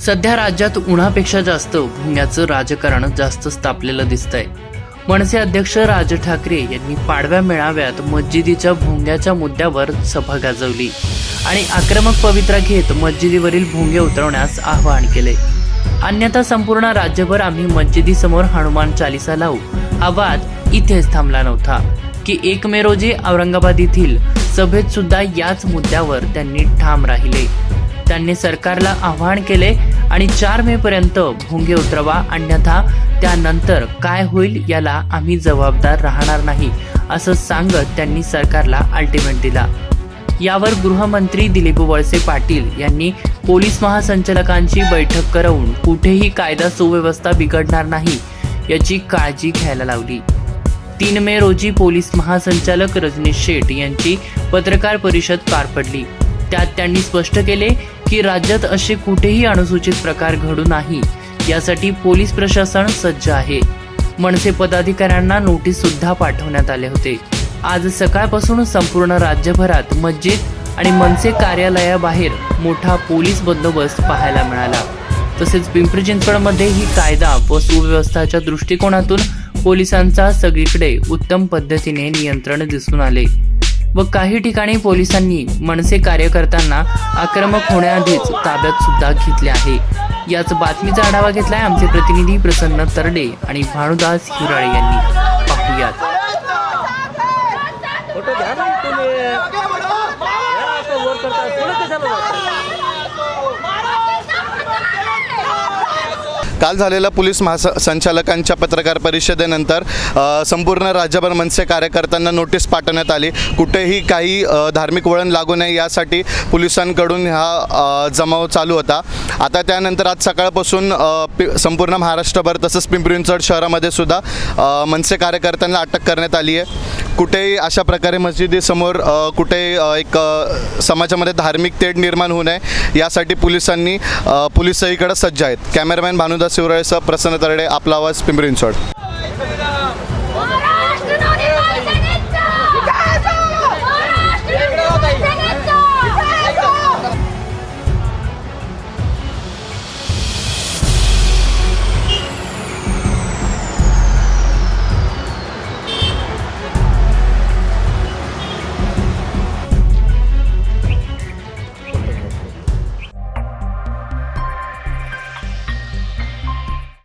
सध्या राज्यात उन्हापेक्षा जास्त भुंग्याचं राजकारण जास्तच तापलेलं दिसतंय. मनसे अध्यक्ष राज ठाकरे यांनी पाडव्या मेळाव्यात मस्जिदीच्या भोंग्याच्या मुद्द्यावर सभा गाजवली आणि आक्रमक पवित्रा घेत मस्जिदीवरील भोंगे उतरवण्यास आवाहन केले. अन्यथा संपूर्ण राज्यभर आम्ही मस्जिदीसमोर हनुमान चालिसा लावू. हा वाद इथेच थांबला नव्हता. की एक मे रोजी औरंगाबाद येथील सभेत सुद्धा याच मुद्द्यावर त्यांनी ठाम राहिले. त्यांनी सरकारला आवाहन केले आणि चार मे पर्यंत भोंगे उतरवा अन्यथा त्यानंतर काय होईल याला आम्ही जबाबदार राहणार नाही असं सांगत त्यांनी सरकारला अल्टिमेट दिला. यावर गृहमंत्री दिलीप वळसे पाटील यांनी पोलीस महासंचालकांची बैठक करवून कुठेही कायदा सुव्यवस्था बिघडणार नाही याची काळजी घ्यायला लावली. तीन मे रोजी पोलीस महासंचालक रजनीश शेठ यांची पत्रकार परिषद पार पडली. त्यात त्यांनी स्पष्ट केले की राज्यात असे कुठेही अनुसूचित प्रकार घडू नाही. यासाठी पोलीस प्रशासन सज्ज आहे. मनसे पदाधिकाऱ्यांना नोटीस सुद्धा पाठवण्यात आले होते. आज सकाळपासून संपूर्ण राज्यभरात मस्जिद आणि मनसे कार्यालयाबाहेर मोठा पोलीस बंदोबस्त पाहायला मिळाला. तसेच पिंपरी चिंचवडमध्येही कायदा व सुव्यवस्थाच्या दृष्टिकोनातून पोलिसांचा सगळीकडे उत्तम पद्धतीने नियंत्रण दिसून आले. व काही ठिकाणी पोलिसांनी मनसे कार्यकर्त्यांना आक्रमक होण्याआधीच ताब्यात सुद्धा घेतले आहे. याच बातमीचा आढावा घेतलाय आमचे प्रतिनिधी प्रसन्न तरडे आणि भानुदास हिराळे यांनी. पाहूयात. फोटो घ्या ना तुम्ही. काल झालेल्या पोलीस महासंचालकांच्या पत्रकार परिषदेनंतर संपूर्ण राज्यभर मनसे कार्यकर्त्यांना नोटीस पाठवण्यात आली. कुठेही काही धार्मिक वळण लागू नये यासाठी पोलिसांकडून हा जमाव चालू होता. आता त्यानंतर आज सकाळपासून पि- संपूर्ण महाराष्ट्रभर तसंच पिंपरी चिंचवड शहरामध्ये सुद्धा मनसे कार्यकर्त्यांना अटक करण्यात आली आहे. कुठेही अशा प्रकारे मस्जिदीसमोर कुठे एक समाजामध्ये धार्मिक तेढ निर्माण होऊ नये यासाठी पोलिसांनी पोलीस सगळीकडे सज्ज आहेत. कॅमेरामॅन भानुदास शिवराळेसह प्रसन्न तरडे आपला आवाज पिंपरी चिंचवड.